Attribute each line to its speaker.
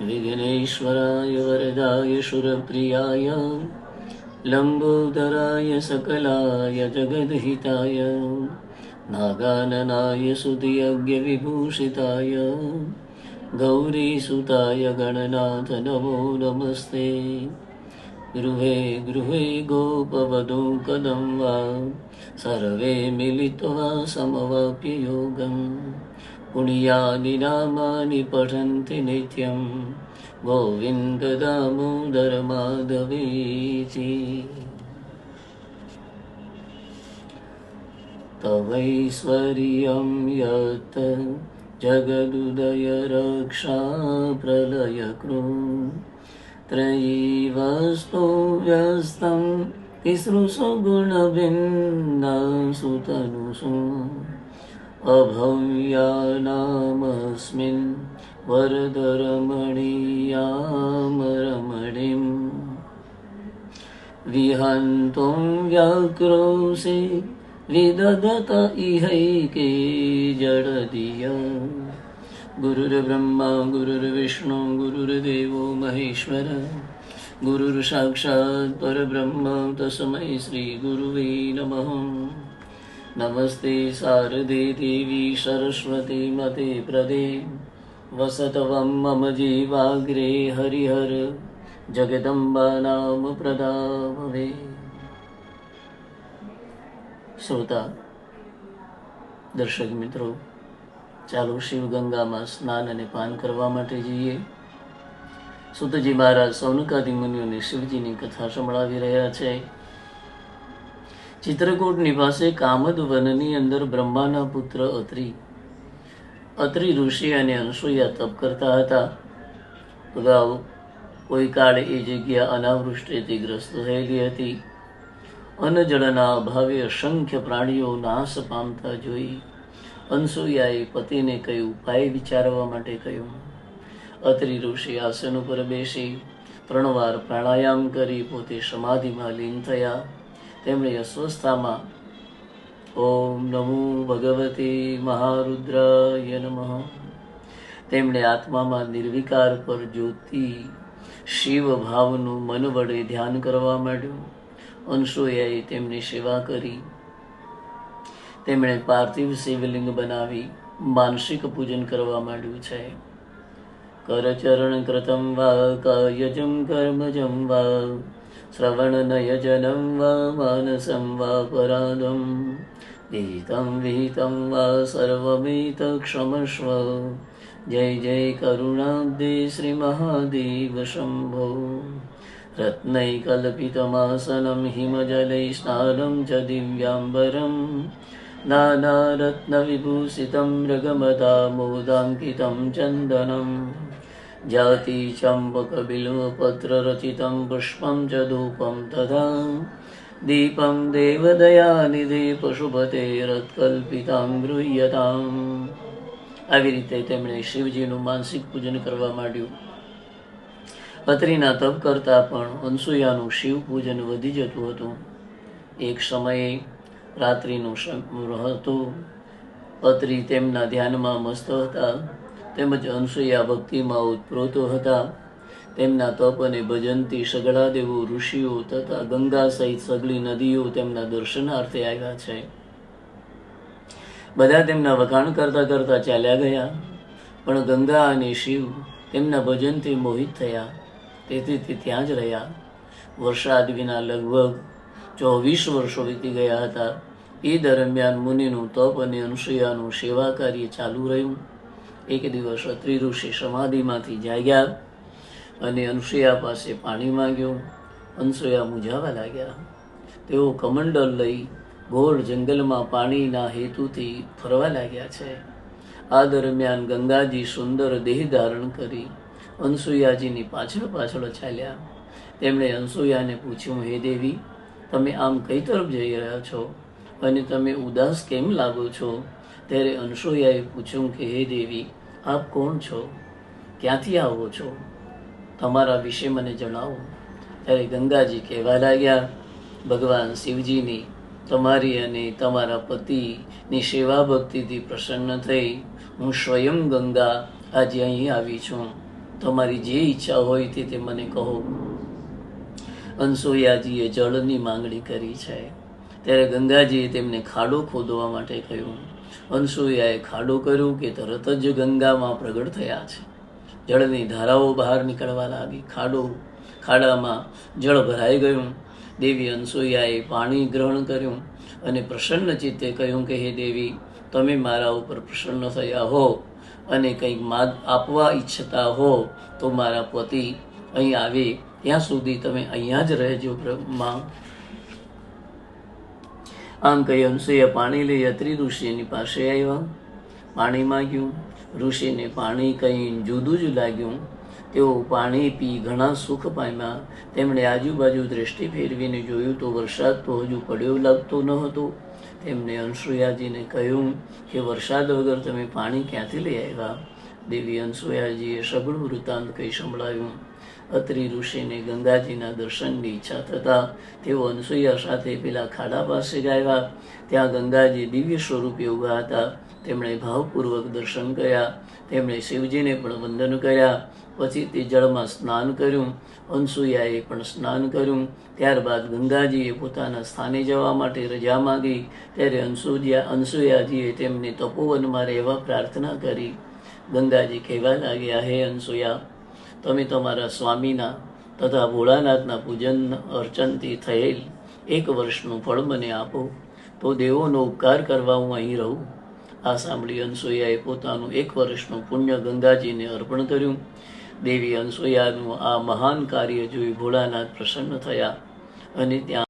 Speaker 1: विघ्नेश्वराय वरदाय सुरप्रियाय लम्बोदराय सकलाय जगद्हिताय नागाननाय सुधियज्ञविभूषिताय गौरीसुताय गणनाथ नमो नमस्ते। गृहे गृहे गोपवधू कदं वा सर्वे मिलित्वा समवाप्य योगम् पुण्यानि नामानि पठन्ति नित्यं गोविन्द दामोदर माधवेति तवैश्वर्यं यत् जगदुदय रक्षा प्रलयकृ त्रयी वस्तु व्यस्तं तिसृषु गुणभिन्नासु तनुषु अभव्यानामस्मिन् वरदरमणीयामरमणिम् विहन्तुं व्याक्रोशे विदधत इहैके जडधिय गुरुर्ब्रह्मा गुरुर्विष्णु गुरुर्देवो महेश्वर गुरुर्साक्षात् परब्रह्म तस्मै श्रीगुरुवे नमः नमस्ते शारदे देवी सरस्वती मते प्रदे वसतवं मम जीवाग्रे हरिहर जगदम्बा नाम प्रदा भवे શ્રોતા દર્શક મિત્રો ચાલો શિવ ગંગામાં સ્નાન અને પાન કરવા માટે જઈએ સુતજી મહારાજ સૌનકાદી મુનિઓને શિવજીની કથા સંભળાવી રહ્યા છે ચિત્રકૂટની પાસે કામદ વનની અંદર બ્રહ્માના પુત્ર અત્રિ. અત્રિ ઋષિ અને અનસુયા તપ કરતા હતા. અગાઉ કોઈ કાળે એ જગ્યા અનાવૃષ્ટિથી ગ્રસ્ત થયેલી હતી. અન્નજળના અભાવે અસંખ્ય પ્રાણીઓ નાશ પામતા જોઈ અનસુયાએ પતિને કહ્યું ઉપાય વિચારવા માટે કહ્યું. અત્રિ ઋષિ આસન ઉપર બેસી ત્રણ વાર પ્રાણાયામ કરી પોતે સમાધિમાં લીન થયા. તેમણે અસ્વસ્થામાં ઓમ નમો ભગવતી મહારુદ્રાય નમઃ. તેમણે આત્મામાં નિર્વિકાર પર જ્યોતિ, શિવ ભાવનું મન વડે ધ્યાન કરવા માંડ્યું. અંશોયાએ તેમની સેવા કરી. તેમણે પાર્થિવ શિવલિંગ બનાવી, માનસિક પૂજન કરવા માંડ્યું છે. કરચરણ કૃતમ વા, કાયજમ કર્મજમ વા. श्रवणनयजनं वा मानसं वा परादं विहितं विहितं वा सर्वमेतक्षमस्व जय जय करुणाब्दे श्रीमहादेव शम्भो रत्नैकल्पितमासनं हिमजलै च दिव्याम्बरं नानारत्नविभूषितं मृगमदा मोदाङ्कितं चन्दनम् चन्दनं जातिचम्पकबिल्वपत्ररचितं पुष्पं च धूपं तथा दीपं देवदयानिधे પશુપતેરત્કલ્પિતાં ગૃહ્યતામ આવી રીતે તેમણે શિવજીનું માનસિક પૂજન કરવા માંડ્યું અત્રિના તપ કરતા પણ અનસુયાનું શિવ પૂજન વધી જતું હતું એક સમયે રાત્રિનું હતું અત્રિ તેમના ધ્યાનમાં મસ્ત હતા તેમજ અનસુયા ભક્તિમાં ઉત્પ્રોતો હતા. તેમના તપ અને ભજનથી સગડા દેવો, ઋષિઓ તથા ગંગા સહિત સગળી નદીઓ તેમના દર્શનાર્થે આવ્યા છે. બધા તેમના વખાણ કરતા કરતા ચાલ્યા ગયા, પણ ગંગા અને શિવ તેમના ભજનથી મોહિત થયા. તેથી તે ત્યાં જ રહ્યા. વરસાદ વિના લગભગ ચોવીસ વર્ષો વીતી ગયા હતા. એ દરમિયાન મુનિનું તપ અને અનુસૂયાનું સેવા કાર્ય ચાલુ રહ્યું. એક દિવસ અત્રિ ઋષિ સમાધિમાંથી જાગ્યા અને અનુસૂયા પાસે પાણી માંગ્યું. અનસૂયા મૂંઝાવા લાગ્યા. તેઓ કમંડલ લઈ ઘોર જંગલમાં પાણીના હેતુથી ફરવા લાગ્યા છે. આ દરમિયાન ગંગાજી સુંદર દેહ ધારણ કરી અનસુયાજીની પાછળ પાછળ ચાલ્યા. તેમણે અનસુયાને પૂછ્યું, હે દેવી, તમે આમ કઈ તરફ જઈ રહ્યા છો? અને તમે ઉદાસ કેમ લાગો છો? ત્યારે અનસુયાએ પૂછ્યું કે, હે દેવી, આપ કોણ છો? ક્યાંથી આવો છો? તમારા વિશે મને જણાવો. ત્યારે ગંગાજી કહેવા લાગ્યા, ભગવાન શિવજીની તમારી અને તમારા પતિની સેવા ભક્તિથી પ્રસન્ન થઈ, હું સ્વયં ગંગા આજે અહીં આવી છું. તમારી જે ઈચ્છા હોય તે તે મને કહો. અનસુયાજીએ જળની માંગણી કરી છે. ત્યારે ગંગાજીએ તેમને ખાડો ખોદવા માટે કહ્યું અનસુયાએ ખાડો કર્યું કે તરત જ ગંગામાં પ્રગટ થયા છે. જળની ધારાઓ બહાર નીકળવા લાગી. ખાડો, ખાડામાં જળ ભરાઈ ગયું. દેવી અનસુયાએ પાણી ગ્રહણ કર્યું અને પ્રસન્ન ચિત્તે કહ્યું કે, હે દેવી, તમે મારા ઉપર પ્રસન્ન થયા હો અને કંઈક માગ આપવા ઈચ્છતા હો તો મારા પતિ અહીં આવે. ત્યાં સુધી તમે અહીંયા જ રહેજો બ્રહ્મા. આમ કહી અનસુયા પાણી લઈ અત્રિ ઋષિની પાસે આવ્યા. પાણી માંગ્યું. ઋષિને પાણી કંઈ જુદું જ લાગ્યું. તેઓ પાણી પી ઘણા સુખ પામ્યા. તેમણે આજુબાજુ દ્રષ્ટિ ફેરવીને જોયું તો વરસાદ તો હજુ પડ્યો લાગતો ન હતો. તેમણે અંશુયાજીને કહ્યું કે વરસાદ વગર તમે પાણી ક્યાંથી લઈ આવ્યા? દેવી અનસુયાજીએ સઘળું વૃત્તાંત કહી સંભળાવ્યું. અત્રિ ઋષિને ગંગાજીના દર્શનની ઈચ્છા થતાં તેઓ અનસુયા સાથે પેલા ખાડા પાસે ગયા ત્યાં ગંગાજી દિવ્ય સ્વરૂપે ઊભા હતા. તેમણે ભાવપૂર્વક દર્શન કર્યા. તેમણે શિવજીને પણ વંદન કર્યા. પછી તે જળમાં સ્નાન કર્યું. અનસુયાએ પણ સ્નાન કર્યું. ત્યારબાદ ગંગાજીએ પોતાના સ્થાને જવા માટે રજા માગી. ત્યારે અનસુયા અનસુયાજીએ તેમને તપોવનમાં રહેવા પ્રાર્થના કરી. ગંગાજી કહેવા લાગ્યા, હે અનસુયા, તમે તમારા સ્વામીના તથા ભોળાનાથના પૂજન અર્ચનથી થયેલ એક વર્ષનું ફળ મને આપો. તો દેવોનો ઉપકાર કરવા હું અહીં રહું. આ સાંભળી અનસુયાએ પોતાનું એક વર્ષનું પુણ્ય ગંગાજીને અર્પણ કર્યું. દેવી અનસુયાનું આ મહાન કાર્ય જોઈ ભોળાનાથ પ્રસન્ન થયા અને ત્યાં